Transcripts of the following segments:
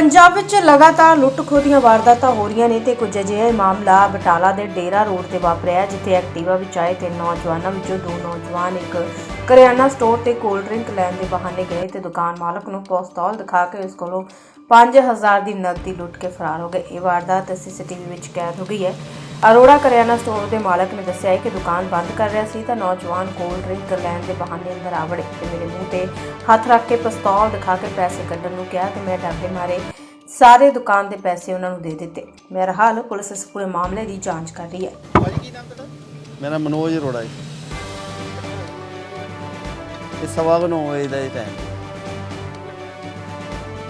ਪੰਜਾਬ ਵਿੱਚ ਲਗਾਤਾਰ ਲੁੱਟ-ਖੋਹ ਦੀਆਂ ਵਾਰਦਾਤਾਂ ਹੋ ਰਹੀਆਂ ਨੇ ਤੇ ਕੁਝ ਅਜਿਹਾ ਮਾਮਲਾ ਬਟਾਲਾ ਦੇ ਡੇਰਾ ਰੋਡ ਤੇ ਵਾਪਰਿਆ ਜਿੱਥੇ ਐਕਟਿਵਾ ਵਿੱਚ ਆਏ ਤਿੰਨ ਨੌਜਵਾਨਾਂ ਵਿੱਚੋਂ ਦੋ ਨੌਜਵਾਨ ਇੱਕ ਕਰਿਆਨਾ ਸਟੋਰ ਤੇ ਕੋਲਡ ਡਰਿੰਕ ਲੈਣ ਦੇ ਬਹਾਨੇ ਗਏ ਤੇ ਦੁਕਾਨ ਮਾਲਕ ਨੂੰ ਪਿਸਤੌਲ ਦਿਖਾ ਕੇ ਉਸ ਕੋਲੋਂ 5000 ਦੀ ਨਕਦੀ ਲੁੱਟ ਕੇ ਫਰਾਰ ਹੋ ਗਏ। ਇਹ ਵਾਰਦਾਤ ਸੀਸੀਟੀਵੀ ਵਿੱਚ ਕੈਦ ਹੋ ਗਈ ਹੈ। ਅਰੋੜਾ ਕਰਿਆਨਾ ਸਟੋਰ ਦੇ ਮਾਲਕ ਨੇ ਦੱਸਿਆ ਹੈ ਕਿ ਦੁਕਾਨ ਬੰਦ ਕਰ ਰਿਹਾ ਸੀ ਤਾਂ ਨੌਜਵਾਨ ਕੋਲਡ ਡਰਿੰਕ ਲੈਣ ਦੇ ਬਹਾਨੇ ਅੰਦਰ ਆ ਵੜੇ ਤੇ ਮੇਰੇ ਮੂੰਹ ਤੇ ਹੱਥ ਰੱਖ ਕੇ ਪਿਸਤੌਲ ਦਿਖਾ ਕੇ ਪੈਸੇ ਕੱਢਣ ਨੂੰ ਕਿਹਾ ਤੇ ਮੈਂ ਡਰਦੇ ਮਾਰੇ ਸਾਰੇ ਦੁਕਾਨ ਦੇ ਪੈਸੇ ਉਹਨਾਂ ਨੂੰ ਦੇ ਦਿੱਤੇ। ਬਹਰਹਾਲ ਪੁਲਿਸ ਇਸ ਪੂਰੇ ਮਾਮਲੇ ਦੀ ਜਾਂਚ ਕਰ ਰਹੀ ਹੈ। ਮੇਰਾ ਮਨੋਜ ਅਰੋੜਾ ਜੀ ਇਹ ਸਵਾ ਕੁ ਨੌ ਵਜੇ ਦਾ ਹੀ। ਟਾਈਮ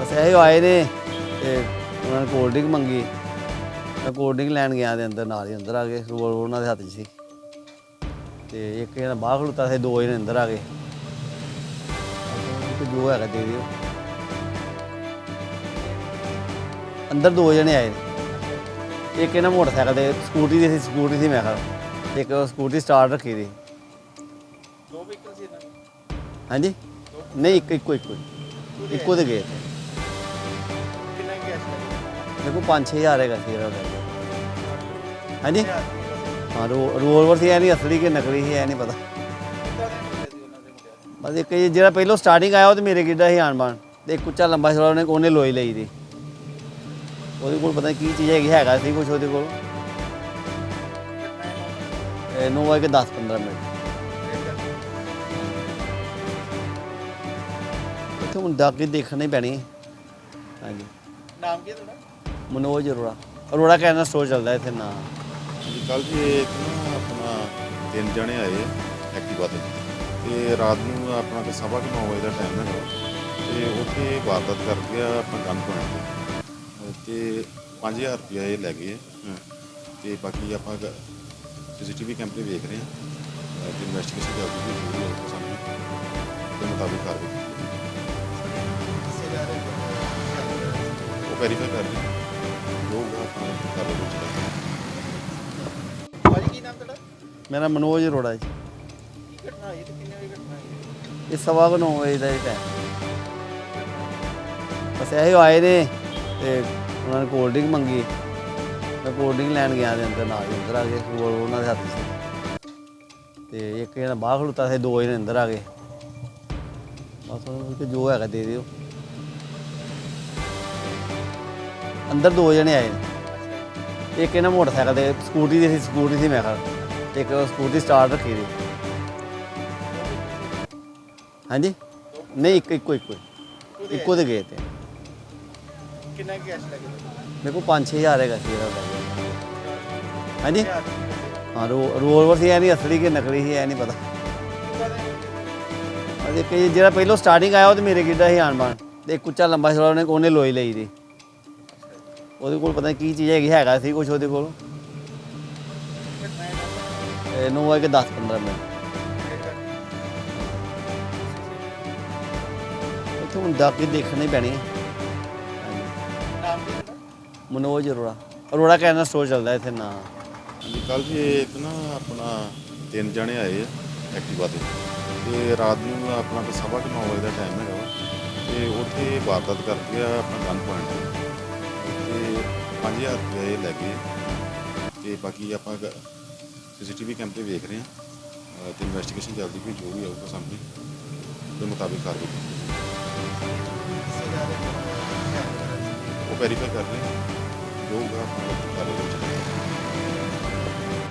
ਬਸ ਇਹੋ ਆਏ ਨੇ ਤੇ ਉਹਨਾਂ ਨੇ ਕੋਲਡ ਡਰਿੰਕ ਮੰਗੀ। ਮੈਂ ਡਰਿੰਕ ਲੈਣ ਗਿਆ ਦੇ ਅੰਦਰ ਨਾਲ ਹੀ ਅੰਦਰ ਆ ਗਏ ਰੋਲ ਉਹਨਾਂ ਦੇ ਹੱਥ 'ਚ ਸੀ ਤੇ ਇੱਕ ਇਹਨਾਂ ਬਾਹਰ ਖਲੋਤਾ ਸੀ ਦੋ ਜਣੇ ਅੰਦਰ ਆ ਗਏ। ਕਿ ਜੋ ਹੈਗਾ ਦੇ ਦਿਓ। ਅੰਦਰ ਦੋ ਜਣੇ ਆਏ। ਇੱਕ ਇਹਨਾਂ ਮੋਟਰਸਾਈਕਲ ਤੇ ਸਕੂਟਰੀ ਦੀ ਸੀ ਸਕੂਟਰੀ ਸੀ ਮੈਂ ਕਿਹਾ ਇੱਕ ਸਕੂਟਰੀ ਸਟਾਰਟ ਰੱਖੀ ਦੀ। ਦੋ ਵਹੀਕਲ ਸੀ ਇਹਨਾਂ ਹਾਂਜੀ? ਨਹੀਂ ਇੱਕ ਇੱਕੋ ਇੱਕੋ। ਇੱਕੋ ਦੇ ਗਏ। ਲੱਗਿਆ ਦੇਖੋ 5-6000 ਹੈਗਾ ਸੀ ਇਹਦਾ value। ਹਾਂਜੀ? ਹਾਂ, ਰੋ- ਰਿਵੋਲਵਰ ਸੀ, ਐ ਨਹੀਂ ਅਸਲੀ ਕਿ ਨਕਲੀ ਸੀ, ਐ ਨਹੀਂ ਪਤਾ। ਬਸ ਇੱਕ ਇਹ ਜਿਹੜਾ ਪਹਿਲੋਂ ਸਟਾਰਟਿੰਗ ਆਇਆ ਉਹ ਤੇ ਮੇਰੇ ਕਿੱਡਾ ਸੀ ਆਣ ਬਾਣ ਤੇ ਇੱਕ ਉੱਚਾ ਲੰਬਾ ਸੀ ਉਹਨੇ ਉਹਨੇ ਲੋਈ ਲਈ ਦੀ ਉਹਦੇ ਕੋਲ ਪਤਾ ਨਹੀਂ ਕੀ ਚੀਜ਼ ਹੈਗੀ, ਹੈਗਾ ਸੀ ਕੁਛ ਉਹਦੇ ਕੋਲ। ਇਹ ਨੋ ਕਿ 10-15 ਮਿੰਟ। ਇੱਥੇ ਹੁਣ ਜਾ ਕੇ ਦੇਖਣੀ ਪੈਣੀ। ਹਾਂਜੀ। ਨਾਮ ਕੀ ਹੈ ਤੁਹਾਡਾ? ਮਨੋਜ ਅਰੋੜਾ। ਅਰੋੜਾ ਕਹਿਣਾ ਸਟੋਰ ਚੱਲਦਾ ਇੱਥੇ ਨਾ। ਕੱਲ ਜੀ ਇੱਕ ਨਾ ਆਪਣਾ ਤਿੰਨ ਜਣੇ ਆਏ ਐਕਟਿਵਾ ਤੇ ਤੇ ਰਾਤ ਨੂੰ ਆਪਣਾ ਕਿ ਸਵਾ ਕੁ ਨੌ ਵਜੇ ਦਾ ਟਾਈਮ ਹੈਗਾ। ਤੇ ਉੱਥੇ ਵਾਰਦਾਤ ਕਰ ਗਿਆ ਆਪਣਾ ਗਨ ਪੁਆਇੰਟ ਤੇ ਤੇ 5000 ਰੁਪਇਆ ਇਹ ਲੈ ਗਏ। ਤੇ ਬਾਕੀ ਆਪਾਂ ਸੀਸੀਟੀਵੀ ਕੈਮਰੇ ਵੇਖ ਰਹੇ ਹਾਂ ਤੇ ਇਨਵੈਸਟੀਗੇਸ਼ਨ ਹੈ ਜੋ ਵੀ ਹੋਊਗਾ ਸਾਹਮਣੇ। ਦੇ ਮੁਤਾਬਿਕ ਕਾਰਵਾਈ। ਉਹ ਵੈਰੀਫਾਈ ਕਰ ਰਹੇ ਹਾਂ ਜੋ ਹੋਊਗਾ ਵਿੱਚ ਕਰਾਂਗੇ ਭਾਜੀ ਕੀ ਨਾਮ ਤੁਹਾਡਾ ਮੇਰਾ ਮਨੋਜ ਅਰੋੜਾ ਜੀ। ਕੀ ਘਟਨਾ ਹੋਈ ਤੇ ਕਿੰਨੇ ਵਜੇ ਘਟਨਾ ਹੋਈ ਇਹ ਸਵਾ ਕੁ ਨੌ ਵਜੇ ਦਾ ਹੀ ਟਾਈਮ ਬਸ ਇਹੋ ਆਏ ਨੇ ਤੇ ਉਹਨਾਂ ਨੇ ਕੋਲਡ ਡਰਿੰਕ ਮੰਗੀ। ਮੈਂ ਕੋਲਡ ਡਰਿੰਕ ਲੈਣ ਗਿਆ ਦੇ ਅੰਦਰ ਨਾਲ ਅੰਦਰ ਆ ਗਏ ਉਹਨਾਂ ਦੇ ਹੱਥ ਸੀ ਤੇ ਇੱਕ ਇਹਨਾਂ ਬਾਹਰ ਖਲੋਤਾ ਸੀ, ਦੋ ਜਣੇ ਅੰਦਰ ਆ ਗਏ। ਬਸ ਉਹਨਾਂ ਕਿ ਜੋ ਹੈਗਾ ਦੇ ਦਿਓ। ਅੰਦਰ ਦੋ ਜਣੇ ਆਏ। ਨੇ ਇੱਕ ਇਹਨਾਂ ਮੋਟਰਸਾਈਕਲ ਤੇ ਸਕੂਟਰੀ ਦੀ ਸੀ ਸਕੂਟਰੀ ਸੀ ਮੈਂ ਕਿਹਾ ਇੱਕ ਸਕੂਟਰੀ ਸਟਾਰਟ ਰੱਖੀ ਦੀ। ਹਾਂਜੀ? ਨਹੀਂ ਇੱਕ ਇੱਕੋ ਇੱਕੋ। ਇੱਕੋ ਦੇ ਗਏ ਤੇ। ਕਿੰਨਾ ਕੈਸ਼ ਲੱਗਿਆ ਮੇਰੇ ਕੋਲ 5-6000 ਹੈਗਾ ਸੀ ਇਹਦਾ। ਹਾਂਜੀ? ਹਾਂ ਰੋ- ਰਿਵੋਲਵਰ ਸੀ ਐ ਨਹੀਂ ਅਸਲੀ ਕਿ ਨਕਲੀ ਸੀ ਐ ਨਹੀਂ ਪਤਾ। ਅਜੇ ਕਈ ਜਿਹੜਾ ਪਹਿਲੋਂ ਸਟਾਰਟਿੰਗ ਆਇਆ ਉਹ ਤੇ ਮੇਰੇ ਕਿੱਡਾ ਸੀ ਆਣ ਬਾਣ ਤੇ ਇੱਕ ਉੱਚਾ ਲੰਬਾ ਸੀ ਉਹਨੇ ਉਹਨੇ ਲੋਈ ਲਈ ਦੀ। ਉਹਦੇ ਕੋਲ ਪਤਾ ਨਹੀਂ ਕੀ ਚੀਜ਼ ਹੈਗੀ, ਹੈਗਾ ਸੀ ਕੁਝ ਉਹਦੇ ਕੋਲ। ਇਹ ਨੋ ਕਿ 10-15 ਮਿੰਟ। ਇੱਥੇ ਹੁਣ ਜਾ ਕੇ ਦੇਖਣੀ ਪੈਣੀ। ਹੈ ਮਨੋਜ ਅਰੋੜਾ। ਅਰੋੜਾ ਕਹਿਣਾ ਸਟੋਰ ਚੱਲਦਾ ਇੱਥੇ ਨਾ। ਹਾਂਜੀ ਕੱਲ ਜੀ ਇੱਕ ਨਾ ਆਪਣਾ ਤਿੰਨ ਜਣੇ ਆਏ ਆ ਐਕਟਿਵਾ ਤੇ। ਤੇ ਰਾਤ ਨੂੰ ਆਪਣਾ ਸਵਾ ਕੁ ਵਜੇ ਦਾ ਟਾਈਮ ਹੈਗਾ ਵਾ। ਤੇ ਉੱਥੇ ਵਾਰਦਾਤ ਕਰਕੇ ਗਿਆ ਆਪਣਾ ਗਨ ਪੁਆਇੰਟ 5000 ਰੁਪਇਆ ਇਹ ਲੈ ਕੇ ਤੇ ਬਾਕੀ ਆਪਾਂ ਸੀਸੀਟੀਵੀ ਕੈਮਰੇ ਵੇਖ ਰਹੇ ਹਾਂ। ਤੇ ਇਨਵੈਸਟੀਗੇਸ਼ਨ ਚੱਲਦੀ ਵੀ ਜੋ ਵੀ ਆਊਗਾ ਸਾਹਮਣੇ ਦੇ ਮੁਤਾਬਿਕ ਕਾਰਵਾਈ ਉਹ ਵੈਰੀਫਾਈ ਕਰ ਰਹੇ ਜੋ ਹੋਊਗਾ ਆਪਾਂ ਕਾਰਵਾਈ ਵਿੱਚ